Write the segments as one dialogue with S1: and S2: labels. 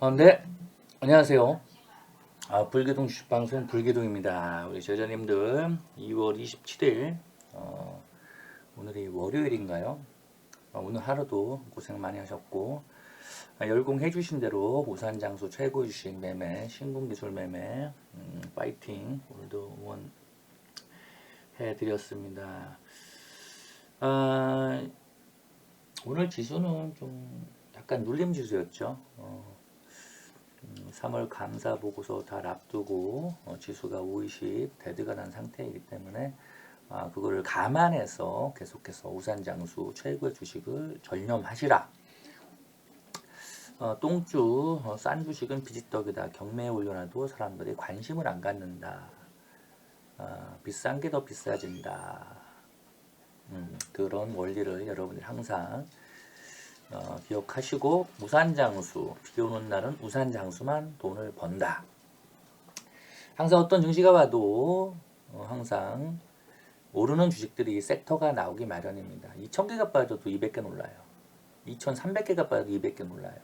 S1: 어, 네, 안녕하세요. 아, 불기동 주식방송 불기동입니다. 우리 저자님들 2월 27일 어, 오늘이 월요일인가요? 어, 오늘 하루도 고생 많이 하셨고 아, 열공해 주신 대로 우산 장수 최고 주식 매매, 신공 기술 매매 음, 파이팅 오늘도 응원 해드렸습니다. 아, 오늘 지수는 좀 약간 눌림 지수였죠. 어, 음, 3월 감사 보고서 다 앞두고 어, 지수가 520 데드가 난 상태이기 때문에 아, 그거를 감안해서 계속해서 우산 장수 최고의 주식을 전념하시라. 어, 똥주 어, 싼 주식은 비지떡이다. 경매에 올려놔도 사람들이 관심을 안 갖는다. 아, 비싼 게 더 비싸진다. 음, 그런 원리를 여러분들이 항상 어, 기억하시고 우산장수 비 오는 날은 우산장수만 돈을 번다. 항상 어떤 증시가 와도 어, 항상 오르는 주식들이 섹터가 나오기 마련입니다. 2,000개가 빠져도 200개 놀라요. 2,300개가 빠져도 200개 놀라요.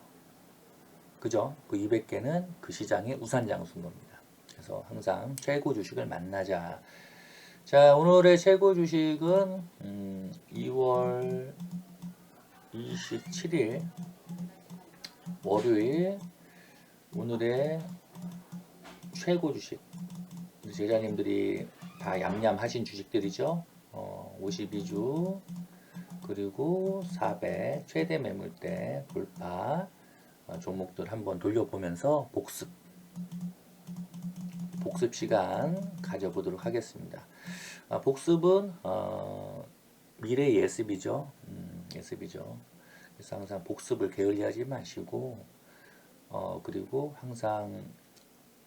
S1: 그죠? 그 200개는 그 시장의 우산장수인 겁니다. 그래서 항상 최고 주식을 만나자. 자, 오늘의 최고 주식은 음, 2월 27일 월요일 오늘의 최고 주식 제자님들이 다 얌얌 하신 주식들이죠. 어, 52주 그리고 400 최대 매물대 돌파 어, 종목들 한번 돌려보면서 복습 복습 시간 가져보도록 하겠습니다. 아, 복습은 어, 미래 예습이죠. 음, 예습이죠. 그래서 항상 복습을 게을리하지 마시고 어, 그리고 항상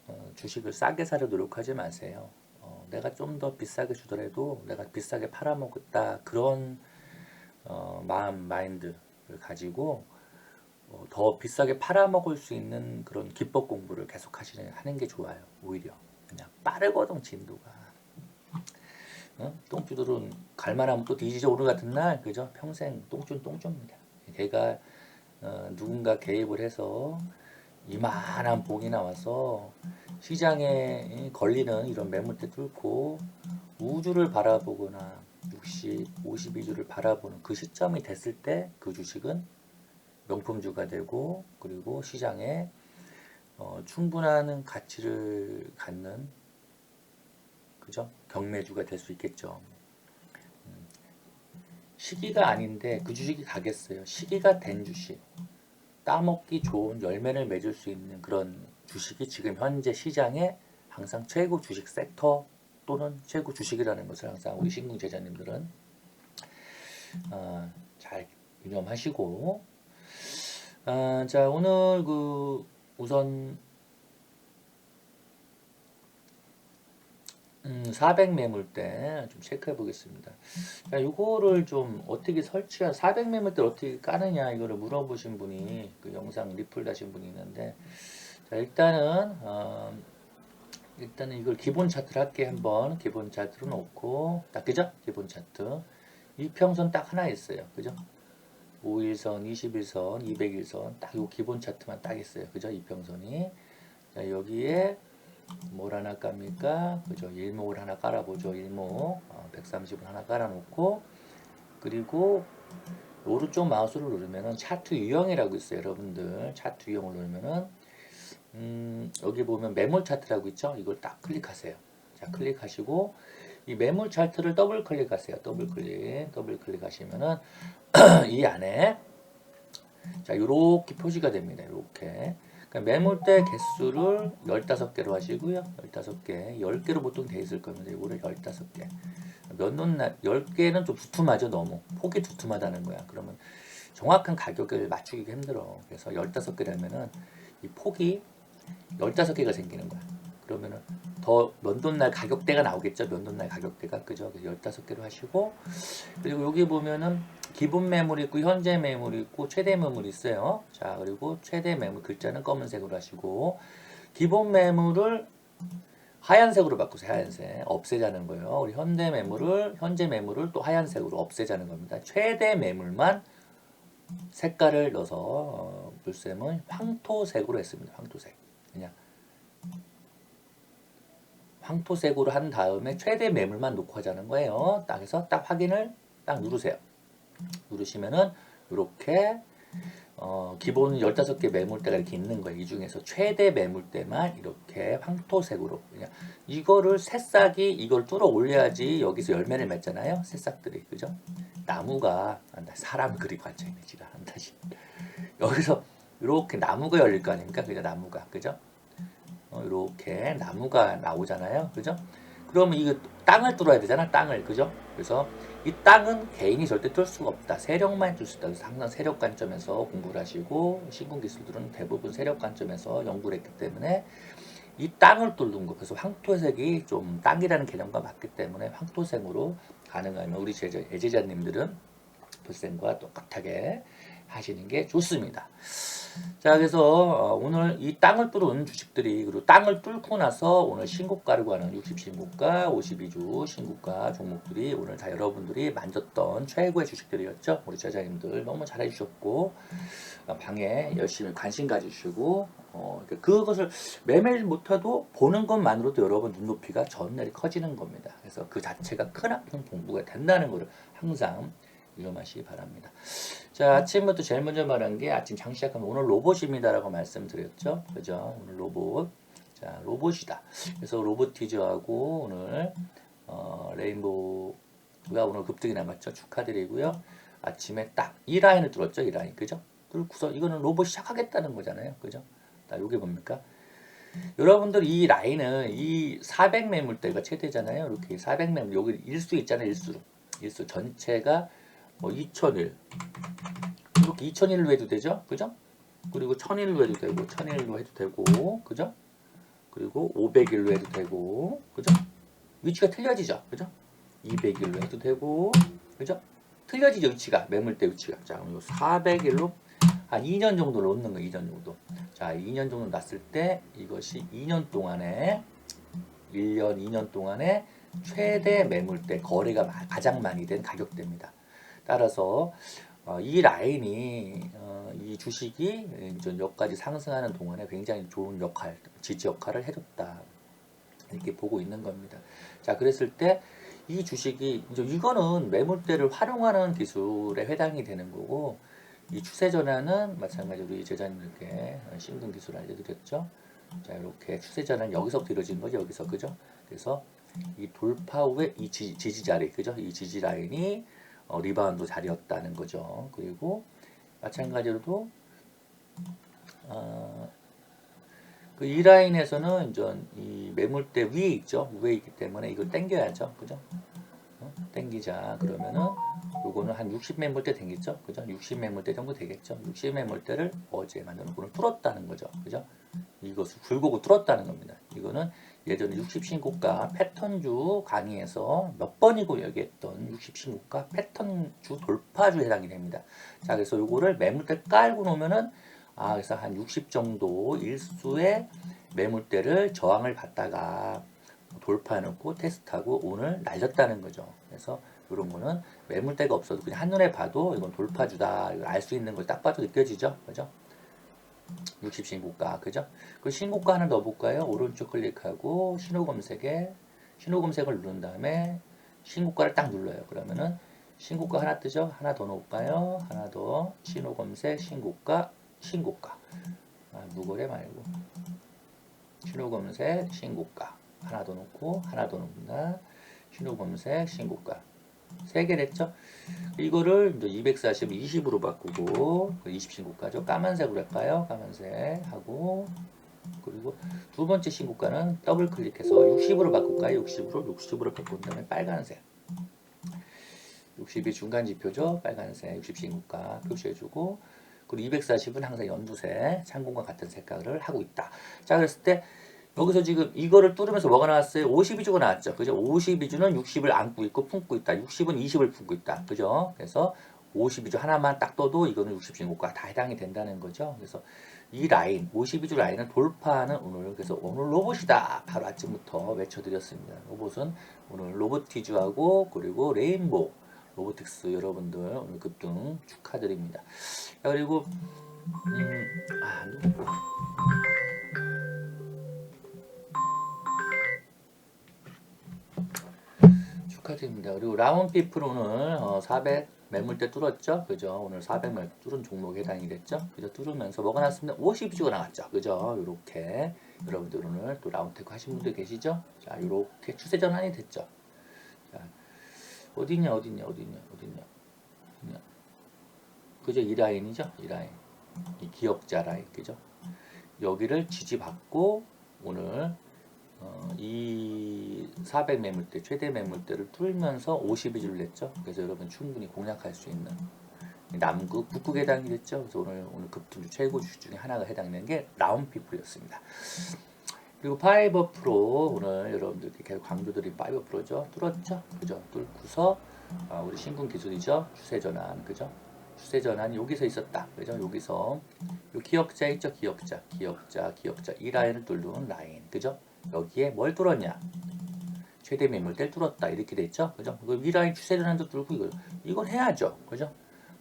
S1: 어, 주식을 싸게 사려 노력하지 마세요. 어, 내가 좀 더 비싸게 주더라도 내가 비싸게 팔아먹었다 그런 어, 마음 마인드를 가지고 어, 더 비싸게 팔아먹을 수 있는 그런 기법 공부를 계속 하시는 하는 게 좋아요. 오히려 그냥 빠르거든 진도가. 어? 똥주들은 갈만하면 또 뒤지져 오르 같은 날 그죠? 평생 똥주는 똥주입니다. 걔가 어, 누군가 개입을 해서 이만한 봉이 나와서 시장에 걸리는 이런 매물대 뚫고 우주를 바라보거나 60, 52주를 바라보는 그 시점이 됐을 때 그 주식은 명품주가 되고 그리고 시장에 어, 충분한 가치를 갖는 그죠? 경매주가 될 수 있겠죠. 음, 시기가 아닌데 그 주식이 가겠어요. 시기가 된 주식. 따먹기 좋은 열매를 맺을 수 있는 그런 주식이 지금 현재 시장에 항상 최고 주식 섹터 또는 최고 주식이라는 것을 항상 우리 신궁 제자님들은 어, 잘 유념하시고 아, 자 오늘 그 우선 음, 400 매물대 좀 체크해 보겠습니다. 자, 요거를 좀 어떻게 설치한 400 매물대 어떻게 까느냐 이거를 물어보신 분이 그 영상 리플 다신 분이 있는데 자, 일단은 어, 일단은 이걸 기본 차트를 할게 한번 기본 차트로 놓고 딱 그죠? 기본 차트 이평선 딱 하나 있어요. 그죠? 5일선, 21선, 200일선 딱요 기본 차트만 딱 있어요. 그죠? 이평선이 자, 여기에 뭘 하나 깝니까? 그죠? 일목을 하나 깔아보죠. 일목 어, 130을 하나 깔아놓고 그리고 오른쪽 마우스를 누르면은 차트 유형이라고 있어요. 여러분들 차트 유형을 누르면은 음, 여기 보면 매물 차트라고 있죠. 이걸 딱 클릭하세요. 자 클릭하시고 이 매물 차트를 더블 클릭하세요. 더블 클릭, 더블 클릭하시면은 이 안에 자 이렇게 표시가 됩니다. 이렇게 그러니까 매물대 개수를 15개로 하시고요. 15개, 10개로 보통 돼 있을 겁니다. 이거를 15개. 몇논날 10개는 좀 두툼하죠, 너무. 폭이 두툼하다는 거야. 그러면 정확한 가격을 맞추기가 힘들어. 그래서 15개라면은 이 폭이 15개가 생기는 거야. 그러면은 더 면돈날 가격대가 나오겠죠. 면돈날 가격대가 그죠. 그래서 15개로 하시고 그리고 여기 보면은 기본 매물 있고 현재 매물 있고 최대 매물 있어요. 자 그리고 최대 매물 글자는 검은색으로 하시고 기본 매물을 하얀색으로 바꾸세요. 하얀색 없애자는 거예요. 우리 현대 매물을 현재 매물을 또 하얀색으로 없애자는 겁니다. 최대 매물만 색깔을 넣어서 어, 불쌤은 황토색으로 했습니다. 황토색. 그냥 황토색으로 한 다음에 최대 매물만 놓고 하자는 거예요. 딱 해서 딱 확인을 딱 누르세요. 누르시면은 이렇게 어, 기본 15개 매물대가 이렇게 있는 거예요. 이 중에서 최대 매물대만 이렇게 황토색으로 그냥 이거를 새싹이 이걸 뚫어 올려야지 여기서 열매를 맺잖아요. 새싹들이 그죠? 나무가 사람 그리고 앉아있네 지가 한 다시 여기서 이렇게 나무가 열릴 거 아닙니까? 그죠? 나무가 그죠? 어, 이렇게 나무가 나오잖아요. 그죠? 그러면 이거 땅을 뚫어야 되잖아. 땅을 그죠? 그래서 이 땅은 개인이 절대 뚫을 수가 없다. 세력만 뚫을 수 있다. 그래서 항상 세력 관점에서 공부를 하시고 신궁 기술들은 대부분 세력 관점에서 연구를 했기 때문에 이 땅을 뚫는 거 그래서 황토색이 좀 땅이라는 개념과 맞기 때문에 황토색으로 가능하면 우리 제자, 예제자님들은 불생과 똑같하게 하시는 게 좋습니다. 자, 그래서 어, 오늘 이 땅을 뚫은 주식들이 그리고 땅을 뚫고 나서 오늘 신고가라고 하는 60 신고가, 52주 신고가 종목들이 오늘 다 여러분들이 만졌던 최고의 주식들이었죠. 우리 제자님들 너무 잘해 주셨고 어, 방에 열심히 관심 가지시고 어, 그것을 매매를 못해도 보는 것만으로도 여러분 눈높이가 전날이 커지는 겁니다. 그래서 그 자체가 크나큰 공부가 된다는 것을 항상 유념하시기 바랍니다. 자, 아침부터 제일 먼저 말한 게 아침 장 시작하면 오늘 로봇입니다라고 말씀드렸죠. 그죠? 오늘 로봇. 자, 로봇이다. 그래서 로보티즈하고 오늘 어, 레인보우가 오늘 급등이 남았죠. 축하드리고요. 아침에 딱 이 라인을 뚫었죠. 이 라인. 그죠? 뚫고서 이거는 로봇 시작하겠다는 거잖아요. 그죠? 자, 요게 뭡니까? 여러분들 이 라인은 이 400 매물대가 최대잖아요. 이렇게 400 매물 여기 일수 있잖아요. 일수. 일수 전체가 뭐 2001. 이렇게 2001로 해도 되죠? 그죠? 그리고 1001로 해도 되고 1001로 해도 되고 그죠? 그리고 501로 해도 되고 그죠? 위치가 틀려지죠. 그죠? 201로 해도 되고 그죠? 틀려지죠. 위치가 매물대 위치가. 자, 그럼 요 401로 한 2년 정도 놓는 거 2년 정도. 자, 2년 정도 놨을 때 이것이 2년 동안에 1년, 2년 동안에 최대 매물대 거래가 마- 가장 많이 된 가격대입니다. 따라서 어, 이 라인이 어, 이 주식이 이제 여기까지 상승하는 동안에 굉장히 좋은 역할, 지지 역할을 해줬다 이렇게 보고 있는 겁니다. 자, 그랬을 때 이 주식이 이제 이거는 매물대를 활용하는 기술에 해당이 되는 거고 이 추세 전환은 마찬가지로 우리 제자님들께 신금 기술 알려드렸죠. 자, 이렇게 추세 전환 여기서부터 이루어진 거죠. 여기서 그죠? 그래서 이 돌파 후에 이 지, 지지 자리 그죠? 이 지지 라인이 어, 리바운드 자리였다는 거죠. 그리고 마찬가지로도 어, 그이 라인에서는 이제 이 매물대 위에 있죠. 위에 있기 때문에 이걸 당겨야죠. 그죠? 어? 당기자 그러면은 요거는 한 60 매물대 되겠죠. 그죠? 60 매물대 정도 되겠죠. 60 매물대를 어제 만드는 거는 뚫었다는 거죠. 그죠? 이것을 굴곡을 뚫었다는 겁니다. 이거는 예전에 60 신고가 패턴주 강의에서 몇 번이고 얘기했던 60 신고가 패턴주 돌파주 해당이 됩니다. 자, 그래서 요거를 매물대 깔고 놓으면은 아, 그래서 한 60 정도 일수의 매물대를 저항을 받다가 돌파해놓고 테스트하고 오늘 날렸다는 거죠. 그래서 이런 거는 매물대가 없어도 그냥 한눈에 봐도 이건 돌파주다 알 수 있는 걸 딱 봐도 느껴지죠. 그죠? 60 신고가 그죠? 그 신고가 하나 넣어볼까요? 오른쪽 클릭하고 신호 검색에 신호 검색을 누른 다음에 신고가를 딱 눌러요. 그러면은 신고가 하나 뜨죠? 하나 더 넣을까요? 하나 더 신호 검색 신고가 신고가 아, 무거래 말고 신호 검색 신고가 하나 더 넣고 하나 더 넣는다. 신호 검색 신고가 세개 됐죠? 이거를 이제 240, 20으로 바꾸고 20 신고가죠. 까만색으로 할까요? 까만색 하고 그리고 두 번째 신고가는 더블 클릭해서 60으로 바꿀까요? 60으로 60으로 바꾼 다음에 빨간색 60이 중간 지표죠. 빨간색 60 신고가 표시해주고 그리고 240은 항상 연두색 창공과 같은 색깔을 하고 있다. 자 그랬을 때 여기서 지금 이거를 뚫으면서 뭐가 나왔어요? 52주가 나왔죠. 그죠? 52주는 60을 안고 있고 품고 있다. 60은 20을 품고 있다. 그죠? 그래서 52주 하나만 딱 떠도 이거는 60 신고가 다 해당이 된다는 거죠. 그래서 이 라인, 52주 라인은 돌파하는 오늘, 그래서 오늘 로봇이다. 바로 아침부터 외쳐드렸습니다. 로봇은 오늘 로보티즈하고 그리고 레인보우, 로보틱스 여러분들 오늘 급등 축하드립니다. 자, 그리고 음, 아, 누구? 축하드립니다. 그리고 라운피 프로는 어, 400 매물대 뚫었죠? 그죠? 오늘 400 매물 뚫은 종목에 해당이 됐죠? 그죠? 뚫으면서 뭐가 났습니다? 52주가 나왔죠? 그죠? 요렇게 여러분들 오늘 또 라운테크 하신 분들 계시죠? 자, 요렇게 추세 전환이 됐죠? 자, 어디냐, 어디냐, 어디냐, 어디냐, 어디냐. 그죠? 이 라인이죠? 이 라인. 이 기억자 라인. 그죠? 여기를 지지받고 오늘 어, 이 400 매물대 최대 매물대를 뚫면서 52주를 냈죠. 그래서 여러분 충분히 공략할 수 있는 남극 북극에 해당이 됐죠. 그래서 오늘 오늘 급등주 최고 주식 중에 하나가 해당되는 게 라운피플이었습니다. 그리고 파이버 프로 오늘 여러분들께 계속 강조드린 파이버 프로죠. 뚫었죠. 그죠? 뚫고서 아, 우리 신군 기술이죠. 추세 전환 그죠? 추세 전환이 여기서 있었다. 그죠? 여기서 요 기억자 있죠? 기억자, 기억자, 기억자 이 라인을 뚫는 라인 그죠? 여기에 뭘 뚫었냐? 최대 매물대를 뚫었다 이렇게 됐죠, 그죠? 그 위라인 추세 전환도 뚫고 이거 이건 해야죠, 그죠?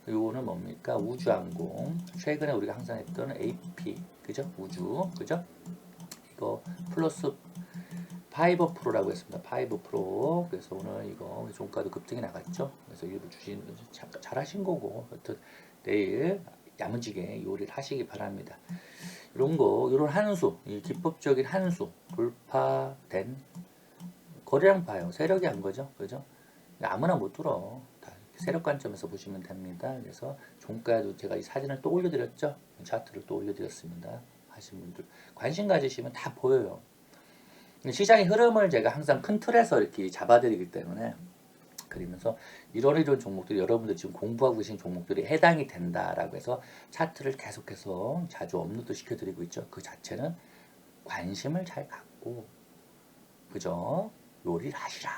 S1: 요거는 뭡니까? 우주항공 최근에 우리가 항상 했던 AP 그죠? 우주 그죠? 이거 플러스 파이버 프로라고 했습니다. 파이버 프로. 그래서 오늘 이거 종가도 급등이 나갔죠. 그래서 일부 주신 잘- 잘하신 거고. 하여튼 내일 야무지게 요리를 하시기 바랍니다. 이런 거, 이런 한수, 이 기법적인 한수 돌파된 거래량 봐요. 세력이 한 거죠, 그죠? 아무나 못 뚫어. 다 세력 관점에서 보시면 됩니다. 그래서 종가도 제가 이 사진을 또 올려드렸죠. 차트를 또 올려드렸습니다. 하신 분들 관심 가지시면 다 보여요. 시장의 흐름을 제가 항상 큰 틀에서 이렇게 잡아드리기 때문에 그러면서 이런 이런 종목들이 여러분들 지금 공부하고 계신 종목들이 해당이 된다라고 해서 차트를 계속해서 자주 업로드 시켜드리고 있죠. 그 자체는 관심을 잘 갖고 그죠? 요리를 하시라.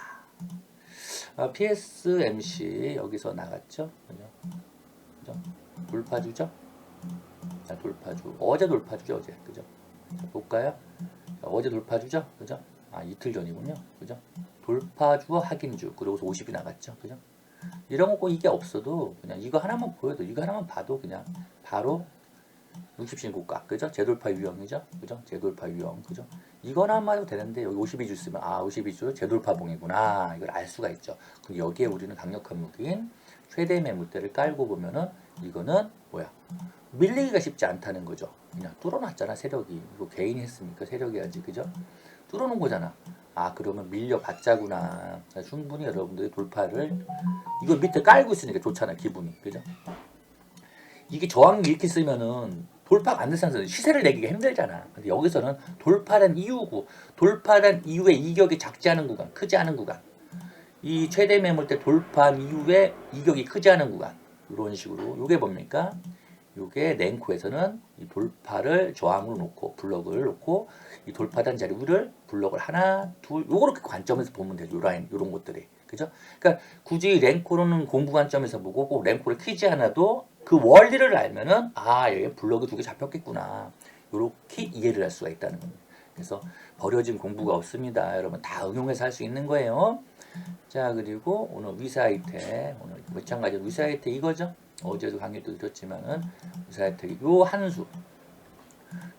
S1: 아, PSMC 여기서 나갔죠? 그죠? 그죠? 돌파주죠? 자, 돌파주. 어제 돌파주죠, 어제. 그죠? 자, 볼까요? 자, 어제 돌파주죠? 그죠? 아, 이틀 전이군요. 그죠? 돌파주와 확인주. 그러고서 50이 나갔죠. 그죠? 이런 거꼭 이게 없어도 그냥 이거 하나만 보여도 이거 하나만 봐도 그냥 바로 60신 고가. 그죠? 재돌파 유형이죠. 그죠? 재돌파 유형. 그죠? 이거나만 해도 되는데 여기 52주 쓰면 아, 52주 재돌파봉이구나. 이걸 알 수가 있죠. 그럼 여기에 우리는 강력한 무기인 최대 매물대를 깔고 보면은 이거는 뭐야? 밀리기가 쉽지 않다는 거죠. 그냥 뚫어놨잖아 세력이. 이거 개인이 했습니까? 세력이야지 그죠? 뚫어놓은 거잖아. 아 그러면 밀려봤자구나. 충분히 여러분들이 돌파를 이거 밑에 깔고 있으니까 좋잖아 기분이 그죠? 이게 저항 이렇게 쓰면은 돌파가 안 되는 시세를 내기가 힘들잖아. 근데 여기서는 돌파된 이유고 돌파된 이후에 이격이 작지 않은 구간, 크지 않은 구간. 이 최대 매물대 돌파한 이후에 이격이 크지 않은 구간. 이런 식으로 요게 뭡니까? 요게 랭코에서는 이 돌파를 저항으로 놓고 블럭을 놓고 이 돌파된 자리 위를 블럭을 하나, 둘 요렇게 관점에서 보면 되죠. 요 라인 요런 것들이. 그죠? 그러니까 굳이 랭코로는 공부 관점에서 보고 꼭 랭코를 키지 않아도 그 원리를 알면은 아, 여기 블럭이 두 개 잡혔겠구나. 요렇게 이해를 할 수가 있다는 겁니다. 그래서 버려진 공부가 없습니다. 여러분 다 응용해서 할 수 있는 거예요. 자, 그리고 오늘 위사이테 오늘 마찬가지로 위사이테 이거죠. 어제도 강의도 드렸지만은 위사이테 요 한수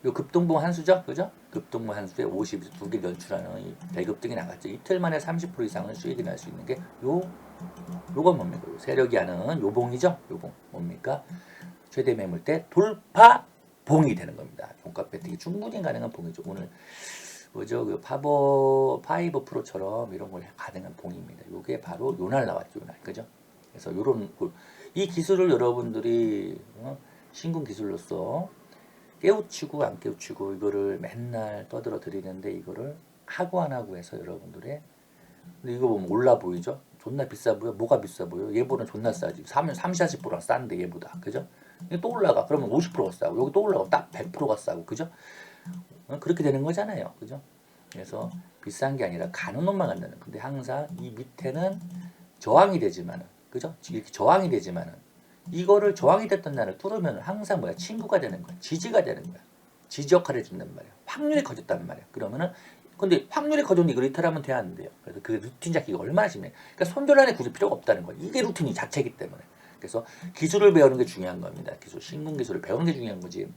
S1: 요 급등봉 한수죠, 그죠? 급등봉 한수에 50에서 두개 연출하는 이 대급등이 나갔죠. 이틀 만에 30% 이상은 수익이 날 수 있는 게 요 요건 뭡니까? 요 세력이 하는 요봉이죠, 요봉 뭡니까? 최대 매물대 돌파 봉이 되는 겁니다. 종가 배팅이 충분히 가능한 봉이죠. 오늘 뭐죠? 그 파버 파이버 프로처럼 이런 걸 가능한 봉입니다. 요게 바로 요날 나왔죠, 요날. 그죠? 그래서 요런 그- 이 기술을 여러분들이 어, 신궁 기술로서 깨우치고 안 깨우치고 이거를 맨날 떠들어 드리는데 이거를 하고 안 하고 해서 여러분들의 근데 이거 보면 올라 보이죠? 존나 비싸 보여? 뭐가 비싸 보여? 얘보다 존나 싸지. 3, 30, 40%가 싼데 얘보다. 그죠? 또 올라가. 그러면 50%가 싸고 여기 또 올라가. 딱 100%가 싸고. 그죠? 어, 그렇게 되는 거잖아요. 그죠? 그래서 비싼 게 아니라 가는 놈만 간다는. 근데 항상 이 밑에는 저항이 되지만은 그죠? 이렇게 저항이 되지만은 이거를 저항이 됐던 날을 뚫으면 항상 뭐야? 친구가 되는 거야. 지지가 되는 거야. 지지 역할을 해준단 말이야. 확률이 커졌단 말이야. 그러면은 근데 확률이 커졌는데 이걸 이탈하면 돼야 안 돼요. 그래서 그 루틴 잡기가 얼마나 심해. 그러니까 손절란에 굳이 필요가 없다는 거야. 이게 루틴이 자체이기 때문에. 그래서 기술을 배우는 게 중요한 겁니다. 기술, 신공 기술을 배우는 게 중요한 거지.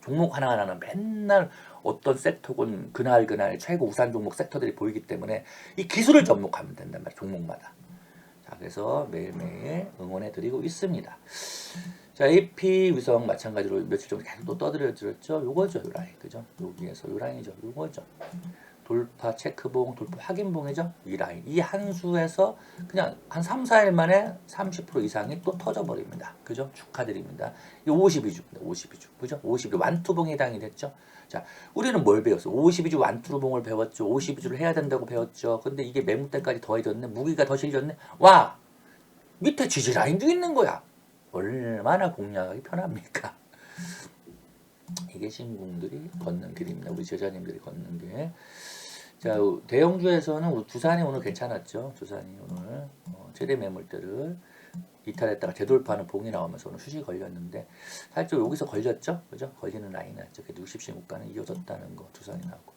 S1: 종목 하나하나는 맨날 어떤 섹터군 그날 그날 최고 우산 종목 섹터들이 보이기 때문에 이 기술을 접목하면 된단 말이에요. 종목마다. 자, 그래서 매일매일 응원해 드리고 있습니다. 자, AP 위성 마찬가지로 며칠 전에 계속 또 떠들여 드렸죠. 요거죠, 요 라인. 그죠? 여기에서 요 라인이죠. 요거죠. 돌파 체크봉, 돌파 확인봉이죠. 이 라인. 이 한 수에서 그냥 한 3, 4일 만에 30% 이상이 또 터져 버립니다. 그죠? 축하드립니다. 이 52주입니다. 52주. 그죠? 52주 완투봉에 해당이 됐죠. 자, 우리는 뭘 배웠어? 52주 완투봉을 배웠죠. 52주를 해야 된다고 배웠죠. 근데 이게 매물대까지 더해졌네. 무기가 더 실렸네. 와! 밑에 지지 라인도 있는 거야. 얼마나 공략하기 편합니까? 이게 신궁들이 걷는 길입니다. 우리 제자님들이 걷는 길. 자, 대형주에서는 우리 두산이 오늘 괜찮았죠. 두산이 오늘 어, 최대 매물대를 이탈했다가 재돌파하는 봉이 나오면서 오늘 수시 걸렸는데 살짝 여기서 걸렸죠. 그죠? 걸리는 라인 났죠. 그래도 60시 무가는 이어졌다는 거 두산이 나오고.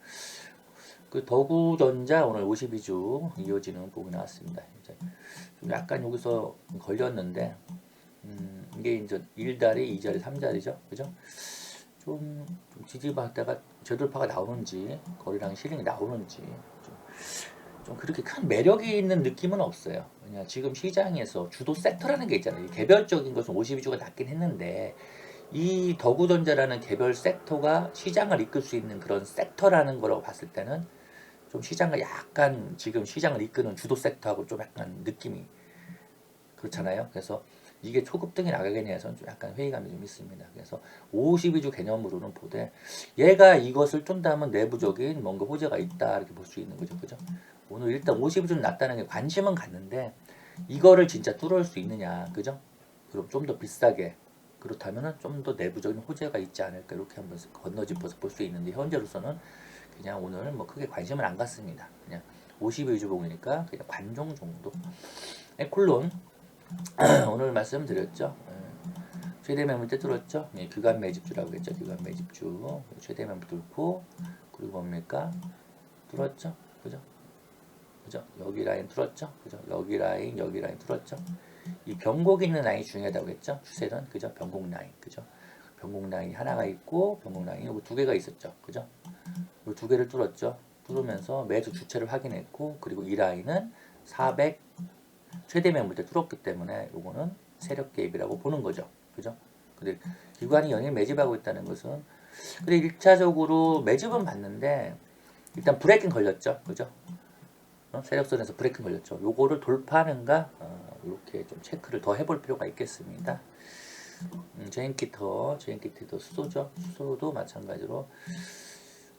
S1: 그 더구전자 오늘 52주 이어지는 봉이 나왔습니다. 이제 좀 약간 여기서 걸렸는데 음, 이게 이제 1자리, 2자리, 3자리죠. 그죠? 좀, 좀 지지받다가 저돌파가 나오는지 거리랑 실링이 나오는지 좀, 좀 그렇게 큰 매력이 있는 느낌은 없어요. 왜냐 지금 시장에서 주도 섹터라는 게 있잖아요. 개별적인 것은 52주가 낮긴 했는데 이 더구전자라는 개별 섹터가 시장을 이끌 수 있는 그런 섹터라는 거라고 봤을 때는 좀 시장을 약간 지금 시장을 이끄는 주도 섹터하고 좀 약간 느낌이 그렇잖아요. 그래서 이게 초급등이 나가겠냐에서는 좀 약간 회의감이 좀 있습니다. 그래서 52주 개념으로는 보되 얘가 이것을 쫀다면 내부적인 뭔가 호재가 있다 이렇게 볼 수 있는 거죠. 그죠? 오늘 일단 52주는 낮다는 게 관심은 갔는데 이거를 진짜 뚫을 수 있느냐. 그죠? 그럼 좀 더 비싸게 그렇다면은 좀더 내부적인 호재가 있지 않을까 이렇게 한번 건너짚어서 볼 수 있는데 현재로서는 그냥 오늘 뭐 크게 관심을 안 갖습니다. 그냥 52주 봉이니까 그냥 관종 정도. 에콜론 오늘 말씀드렸죠. 예. 최대 매물대 뚫었죠. 예, 규간 매집주라고 했죠. 규간 매집주 최대 매물 뚫고 그리고 뭡니까 뚫었죠. 그죠? 그죠? 여기 라인 뚫었죠. 그죠? 여기 라인 여기 라인 뚫었죠. 이 변곡 있는 라인이 중요하다고 했죠. 추세는 그죠? 변곡 라인 그죠? 변곡 라인이 하나가 있고 변곡 라인이 두 개가 있었죠. 그죠? 이두 개를 뚫었죠. 뚫으면서 매주 주체를 확인했고 그리고 이 라인은 400 최대 매물대 뚫었기 때문에 요거는 세력 개입이라고 보는 거죠. 그죠? 근데 기관이 연일 매집하고 있다는 것은 근데 1차적으로 매집은 봤는데 일단 브레이킹 걸렸죠. 그죠? 어? 세력선에서 브레이킹 걸렸죠. 요거를 돌파하는가 어, 이렇게 좀 체크를 더 해볼 필요가 있겠습니다. 음, 제인키터, 제인키터도 수소죠. 수소도 마찬가지로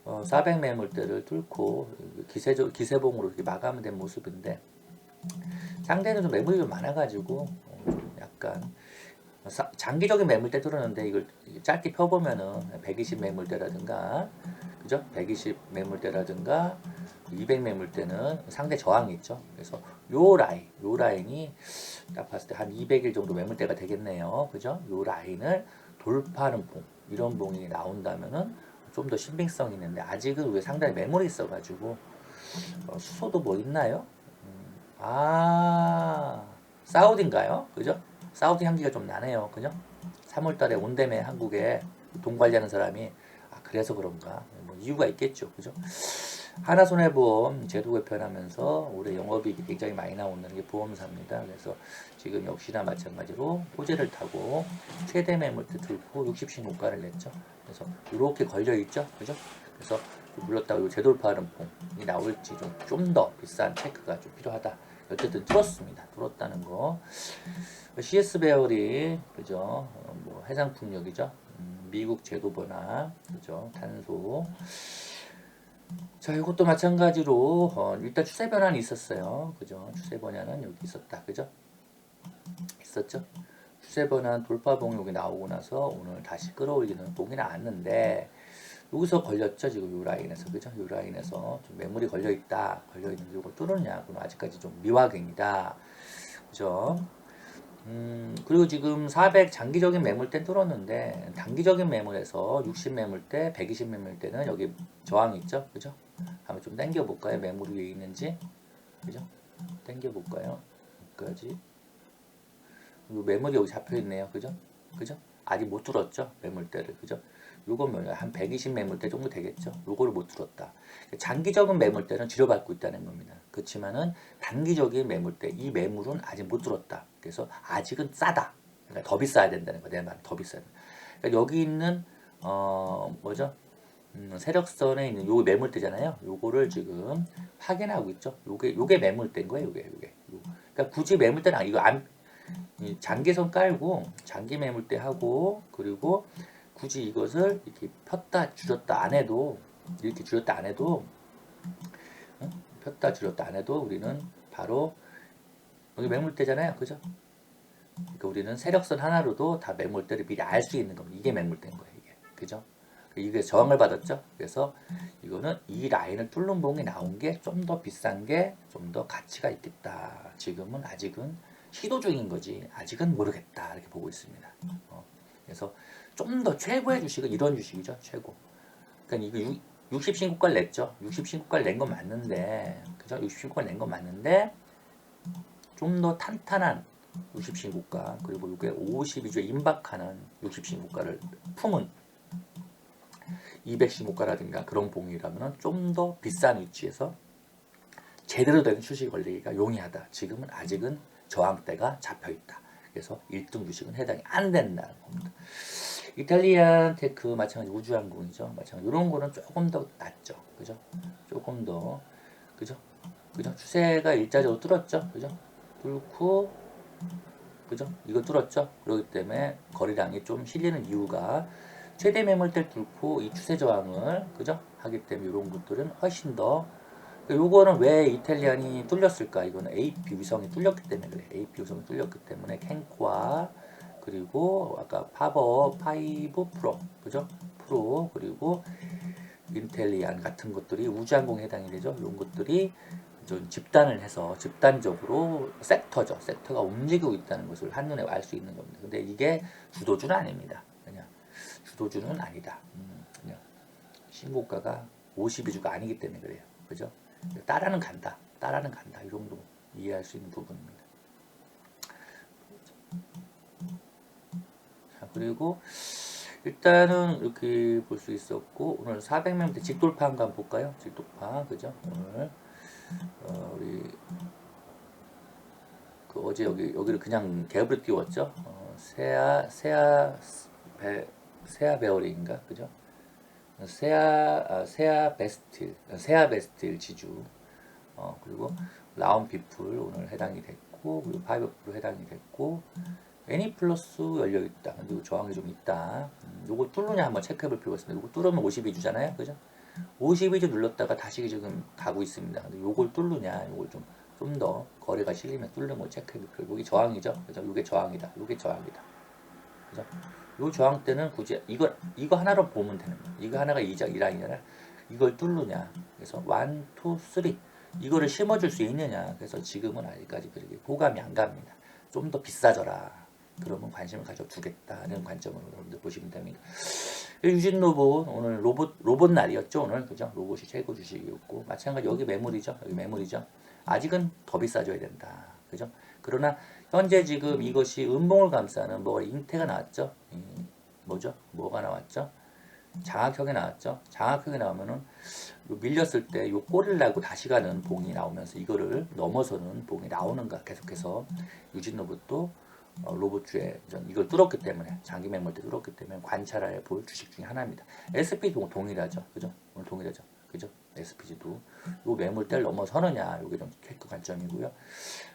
S1: 어, 400 매물대를 뚫고 기세적 기세봉으로 이렇게 마감된 모습인데 상대는 좀 매물이 좀 많아가지고 약간 사- 장기적인 매물대 들었는데 이걸 짧게 펴보면은 120 매물대라든가 그죠? 120 매물대라든가 200 매물대는 상대 저항이 있죠. 그래서 요 라인, 요 라인이 딱 봤을 때 한 200일 정도 매물대가 되겠네요. 그죠? 요 라인을 돌파하는 봉, 이런 봉이 나온다면은 좀 더 신빙성 있는데 아직은 왜 상당히 매물이 있어가지고 어, 수소도 뭐 있나요? 음, 아 사우디인가요? 그죠? 사우디 향기가 좀 나네요. 그죠? 3월달에 온대매 한국에 돈 관리하는 사람이 아 그래서 그런가 뭐 이유가 있겠죠. 그죠? 하나손해보험 제도 개편하면서 올해 영업이익이 굉장히 많이 나오는 게 보험사입니다. 그래서 지금 역시나 마찬가지로 호재를 타고 최대 매물대 들고 60씩 고가를 냈죠. 그래서 이렇게 걸려 있죠. 그죠? 그래서 물렀다가 이 재돌파하는 폼이 나올지 좀 좀 더 비싼 체크가 좀 필요하다. 어쨌든 뚫었습니다. 뚫었다는 거. CS 배열이 그죠? 어, 뭐 해상 풍력이죠. 음, 미국 제도 변화 그죠? 탄소. 자, 이것도 마찬가지로 어, 일단 추세 변화는 있었어요. 그죠? 추세 변화는 여기 있었다. 그죠? 있었죠? 추세 변화 돌파봉이 여기 나오고 나서 오늘 다시 끌어올리는 봉이 나왔는데 여기서 걸렸죠 지금 요 라인에서 그죠? 요 라인에서 좀 매물이 걸려 있다 걸려 있는데 이걸 뚫었냐? 그럼 아직까지 좀 미확인이다. 그죠? 음, 그리고 지금 400 장기적인 매물대 뚫었는데 단기적인 매물에서 60 매물대, 120 매물대는 여기 저항이 있죠, 그죠? 한번 좀 당겨 볼까요? 매물이 위에 있는지, 그죠? 당겨 볼까요? 여기까지 요 매물이 여기 잡혀 있네요. 그죠? 그죠? 아직 못 뚫었죠? 매물대를. 그죠? 요건 뭐냐? 한120 매물대 정도 되겠죠? 요거를 못 뚫었다. 장기적인 매물대는 지려받고 있다는 겁니다. 그렇지만은 단기적인 매물대, 이 매물은 아직 못 뚫었다. 그래서 아직은 싸다. 그러니까 더 비싸야 된다는 거. 내 말은 더 비싸야. 그러니까 여기 있는 어 뭐죠? 음, 세력선에 있는 요 매물대잖아요. 요거를 지금 확인하고 있죠. 요게 요게 매물대인 거예요. 요게 요게. 요. 그러니까 굳이 매물대는 이거 안이 장기선 깔고 장기 매물대 하고 그리고 굳이 이것을 이렇게 폈다 줄였다 안 해도 이렇게 줄였다 안 해도 어? 폈다 줄였다 안 해도 우리는 바로 여기 매물대잖아요. 그죠? 그러니까 우리는 세력선 하나로도 다 매물대를 미리 알 수 있는 겁니다. 이게 매물대인 거예요. 이게. 그죠? 이게 저항을 받았죠. 그래서 이거는 이 라인을 뚫는 봉이 나온 게 좀 더 비싼 게 좀 더 가치가 있겠다. 지금은 아직은 시도 중인 거지. 아직은 모르겠다. 이렇게 보고 있습니다. 어. 그래서 좀 더 최고의 주식은 이런 주식이죠. 최고. 그러니까 이거 60 신고가를 냈죠. 60 신고가를 낸 건 맞는데, 그죠? 60 신고가를 낸 건 맞는데, 좀 더 탄탄한 60 신고가, 그리고 이게 52주에 임박하는 60 신고가를 품은 200 신고가라든가 그런 봉이라면 좀 더 비싼 위치에서 제대로 된 수식이 걸리기가 용이하다. 지금은 아직은 저항대가 잡혀 있다. 그래서 1등 주식은 해당이 안 된다는 겁니다. 이탈리안 테크 마찬가지 우주항공이죠. 마찬가지 이런 거는 조금 더 낫죠. 그죠? 조금 더 그죠? 그죠? 추세가 일자적으로 뚫었죠. 그죠? 뚫고 그죠? 이거 뚫었죠. 그렇기 때문에 거래량이 좀 실리는 이유가 최대 매물대를 뚫고 이 추세 저항을 그죠? 하기 때문에 이런 것들은 훨씬 더 요거는 왜 이탈리안이 뚫렸을까? 이거는 AP 위성이 뚫렸기 때문에 그래. AP 위성이 뚫렸기 때문에 캔코아 그리고 아까 파버 5 프로 그죠? 프로 그리고 인텔리안 같은 것들이 우주항공에 해당이 되죠. 이런 것들이 좀 집단을 해서 집단적으로 섹터죠. 섹터가 움직이고 있다는 것을 한눈에 알 수 있는 겁니다. 근데 이게 주도주는 아닙니다. 그냥 주도주는 아니다. 음, 그냥 신고가가 52주가 아니기 때문에 그래요. 그죠? 따라는 간다. 따라는 간다. 이 정도 이해할 수 있는 부분입니다. 자, 그리고 일단은 이렇게 볼 수 있었고 오늘 400명대 직돌파 한번 볼까요? 직돌파 그죠? 오늘 어, 우리 그 어제 여기 여기를 그냥 갭을 띄웠죠. 어, 세아 세아 배 세아 베어링인가 그죠? 세아 아, 세아 베스틸 세아 베스틸 지주 어, 그리고 라운 피플 오늘 해당이 됐고 그리고 파이버프로 해당이 됐고 애니 플러스 열려 있다. 근데 이거 저항이 좀 있다. 음, 요거 뚫느냐 한번 체크해 볼 필요가 있습니다. 요거 뚫으면 52주잖아요. 그죠? 52주 눌렀다가 다시 지금 가고 있습니다. 근데 요걸 뚫느냐, 요걸 좀, 좀 더 거래가 실리면 뚫는 거 체크해 볼 필요. 요게 저항이죠. 그죠? 요게 저항이다. 요게 저항이다. 그죠? 요 저항 때는 굳이 이거, 이거 하나로 보면 되는 거예요. 이거 하나가 이자, 이 라인이잖아. 이걸 뚫느냐. 그래서 1, 2, 3. 이거를 심어줄 수 있느냐. 그래서 지금은 아직까지 그렇게 호감이 안 갑니다. 좀 더 비싸져라. 그러면 관심을 가져두겠다는 관점으로 여러분들 보시면 됩니다. 유진 로봇 오늘 로봇 로봇 날이었죠 오늘 그죠? 로봇이 최고 주식이었고 마찬가지 여기 매물이죠 여기 매물이죠. 아직은 더 비싸져야 된다. 그죠? 그러나 현재 지금 이것이 음봉을 감싸는 뭐 잉태가 나왔죠. 이, 뭐죠? 뭐가 나왔죠? 장학형이 나왔죠. 장학형이 나오면은 요 밀렸을 때 요 꼬리를 날고 다시 가는 봉이 나오면서 이거를 넘어서는 봉이 나오는가 계속해서 유진 로봇도 어, 로봇주에 이걸 뚫었기 때문에 장기 매물대 뚫었기 때문에 관찰해 볼 주식 중에 하나입니다. SP도 동일하죠, 그죠? 오늘 동일하죠, 그죠? SPG도 요 매물대를 넘어서느냐, 요게 좀 체크 관점이고요.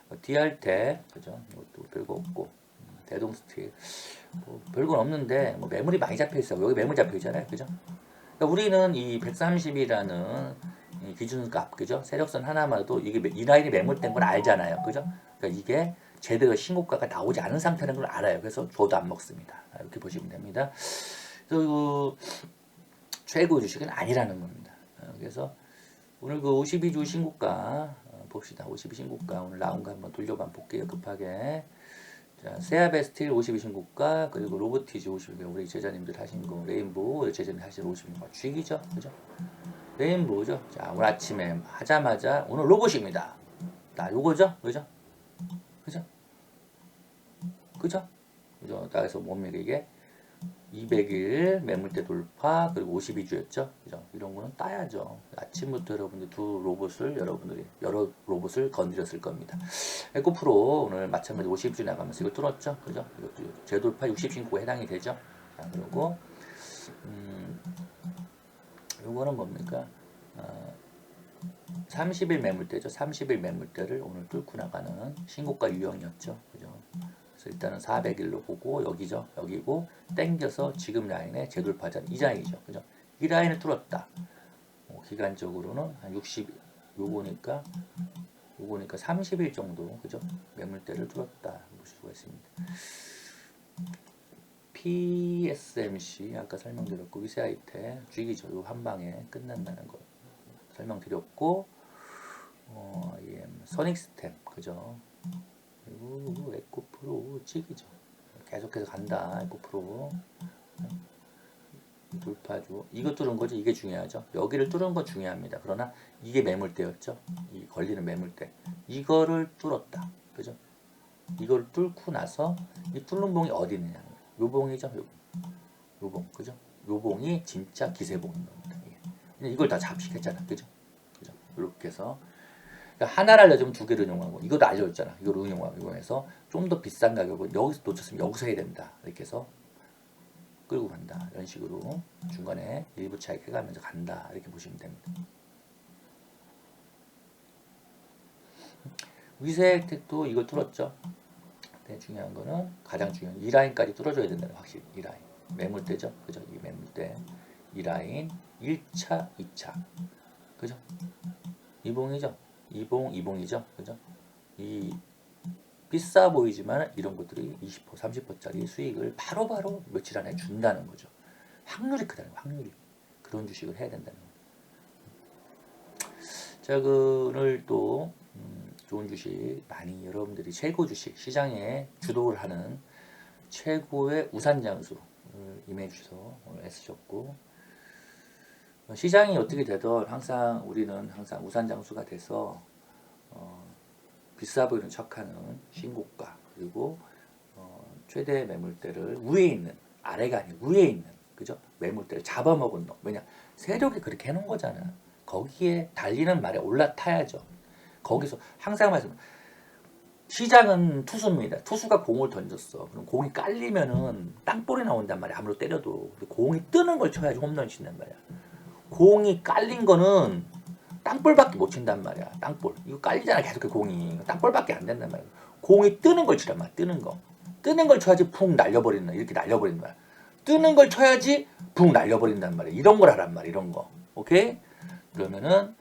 S1: 어, DR대, 그죠? 이것도 별거 없고 음, 대동 스틸 뭐 별건 없는데 뭐 매물이 많이 잡혀 있어요. 여기 매물 잡혀 있잖아요, 그죠? 그러니까 우리는 이 130이라는 이 기준값, 그죠? 세력선 하나만도 이게 이 라인이 매물된 걸 알잖아요, 그죠? 그러니까 이게 제대로 신고가가 나오지 않은 상태라는 걸 알아요. 그래서 저도 안 먹습니다. 이렇게 보시면 됩니다. 그래서 그 최고 주식은 아니라는 겁니다. 어, 그래서 오늘 그 52주 신고가 어, 봅시다. 52 신고가 오늘 나온 거 한번 돌려봐 볼게요. 급하게. 자, 세아베스틸 52 신고가 그리고 로보티즈 52 우리 제자님들 하신 거 레인보우 제자님 하신 52거 주식이죠. 그죠? 레인보우죠. 자, 오늘 아침에 하자마자 오늘 로봇입니다. 나 요거죠? 그죠? 그죠? 그죠? 그죠? 따라서 이게 200일 매물대 돌파 그리고 52주였죠. 그죠? 이런 거는 따야죠. 아침부터 여러분들 두 로봇을 여러분들이 여러 로봇을 건드렸을 겁니다. 에코프로 오늘 마찬가지 50주 나가면서 이거 뚫었죠. 그죠? 이것도 재돌파 60신고에 해당이 되죠. 자, 그리고 음, 요거는 뭡니까? 어, 30일 매물대죠. 30일 매물대를 오늘 뚫고 나가는 신고가 유형이었죠. 그죠? 그래서 일단은 400일로 보고 여기죠. 여기고 땡겨서 지금 라인에 재돌파전 이 라인이죠. 그죠? 이 라인을 뚫었다. 어, 기간적으로는 한 60, 요거니까 요거니까 30일 정도 그죠? 매물대를 뚫었다 보실 수가 있습니다. PSMC 아까 설명드렸고 위세 아이테 주기죠. 요한 방에 끝난다는 거 설명드렸고 선익스템 그죠? 그리고 에코 프로 찍이죠. 계속해서 간다 에코 프로 돌파주 이거 뚫은 거죠. 이게 중요하죠. 여기를 뚫은 건 중요합니다. 그러나 이게 매물대였죠. 이 걸리는 매물대 이거를 뚫었다. 그죠? 이걸 뚫고 나서 이 뚫는 봉이 어디 있느냐. 요 봉이죠. 요, 요 봉. 그죠? 요 봉이 진짜. 근데 이걸 다 잡식했잖아. 그죠? 그죠? 이렇게 해서 그러니까 하나를 알려주면 두 개를 응용하고 이것도 알려줬잖아. 이걸 응용하고 이용해서 좀 더 비싼 가격을 여기서 놓쳤으면 여기서 해야 된다. 이렇게 해서 끌고 간다. 이런 식으로 중간에 일부 차익 해가면서 간다. 이렇게 보시면 됩니다. 위세 혜택도 이걸 뚫었죠. 네, 중요한 거는 가장 중요한 이 라인까지 뚫어줘야 된다는 확실히 이 라인 매물대죠. 그죠? 이 매물대 이 라인 1차, 2차 그죠? 이봉이죠. 이봉, 이봉이죠. 그죠? 이 비싸 보이지만 이런 것들이 20%, 30%짜리 수익을 바로 바로 며칠 안에 준다는 거죠. 확률이 크다는 거예요. 확률이. 그런 주식을 해야 된다는 거예요. 자, 그 오늘 또 음, 좋은 주식 많이 여러분들이 최고 주식 시장에 주도를 하는 최고의 우산 장수를 임해 주셔서 오늘 애쓰셨고 어, 시장이 어떻게 되든 항상 우리는 항상 우산 장수가 돼서 어, 비싸 보이는 척하는 신고가 그리고 어, 최대 매물대를 위에 있는 아래가 아니고 위에 있는 그죠? 매물대를 잡아먹은 놈. 왜냐 세력이 그렇게 해놓은 거잖아. 거기에 달리는 말에 올라타야죠. 거기서 항상 말씀 시장은 투수입니다. 투수가 공을 던졌어. 그럼 공이 깔리면은 땅볼이 나온단 말이야. 아무리 때려도. 공이 뜨는 걸 쳐야지 홈런 친단 말이야 공이 깔린 거는 땅볼밖에 못 친단 말이야. 땅볼. 이거 깔리잖아 계속 공이. 땅볼밖에 안 된단 말이야. 공이 뜨는 걸 치란 말이야. 뜨는 거. 뜨는 걸 쳐야지 푹 날려버리는 이렇게 날려버린단 말이야. 뜨는 걸 쳐야지 푹 날려버린단 말이야. 이런 걸 하란 말이야. 이런 거. 오케이? 그러면은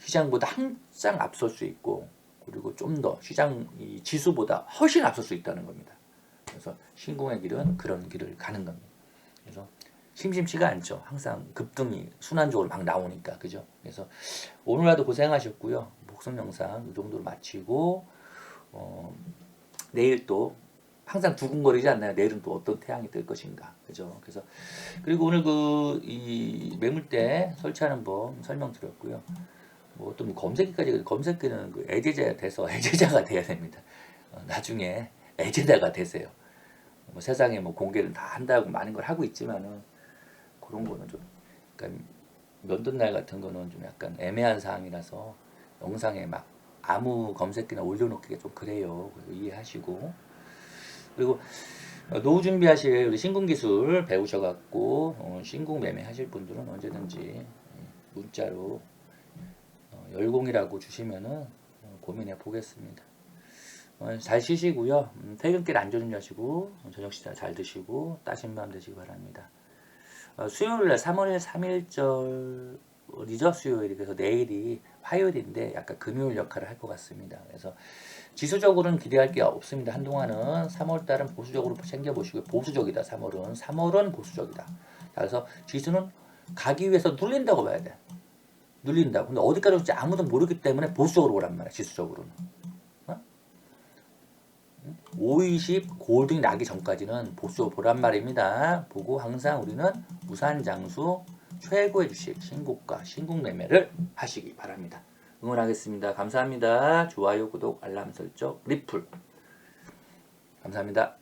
S1: 시장보다 항상 앞설 수 있고 그리고 좀 더 시장 이 지수보다 훨씬 앞설 수 있다는 겁니다. 그래서 신공의 길은 그런 길을 가는 겁니다. 그래서 심심치가 않죠. 항상 급등이 순환적으로 막 나오니까 그죠. 그래서 오늘라도 고생하셨고요. 복습 영상 이 정도로 마치고 어, 내일 또 항상 두근거리지 않나요? 내일은 또 어떤 태양이 뜰 것인가, 그죠? 그래서 그리고 오늘 그 이 매물대 설치하는 법 설명드렸고요. 뭐또 검색기까지 검색기는 그 애제자가 돼서 애제자가 돼야 됩니다. 어, 나중에 애제자가 되세요. 뭐 세상에 뭐 공개를 다 한다고 많은 걸 하고 있지만은 그런 거는 좀 그러니까 면도날 같은 거는 좀 약간 애매한 사항이라서 영상에 막 아무 검색기나 올려놓기가 좀 그래요. 이해하시고 그리고 노후 준비하실 우리 신궁 기술 배우셔갖고 어, 신궁 매매하실 분들은 언제든지 예, 문자로 어, 열공이라고 주시면은 어, 고민해 보겠습니다. 어, 잘 쉬시고요. 음, 퇴근길 안전운전하시고 저녁 식사 잘 드시고 따신 밤 되시기 바랍니다. 어, 수요일 날 3월 3일절이죠 수요일이 그래서 내일이 화요일인데 약간 금요일 역할을 할 것 같습니다. 그래서 지수적으로는 기대할 게 없습니다. 한동안은 3월 달은 보수적으로 챙겨 보시고 보수적이다. 3월은 3월은 보수적이다. 그래서 지수는 가기 위해서 눌린다고 봐야 돼. 눌린다고. 근데 어디까지 올지 아무도 모르기 때문에 보수적으로 오란 말이야. 지수적으로는. 520 골든이 나기 전까지는 보수 보란 말입니다. 보고 항상 우리는 무산 장수 최고의 주식 신고가 신곡 매매를 하시기 바랍니다. 응원하겠습니다. 감사합니다. 좋아요, 구독, 알람 설정, 리플. 감사합니다.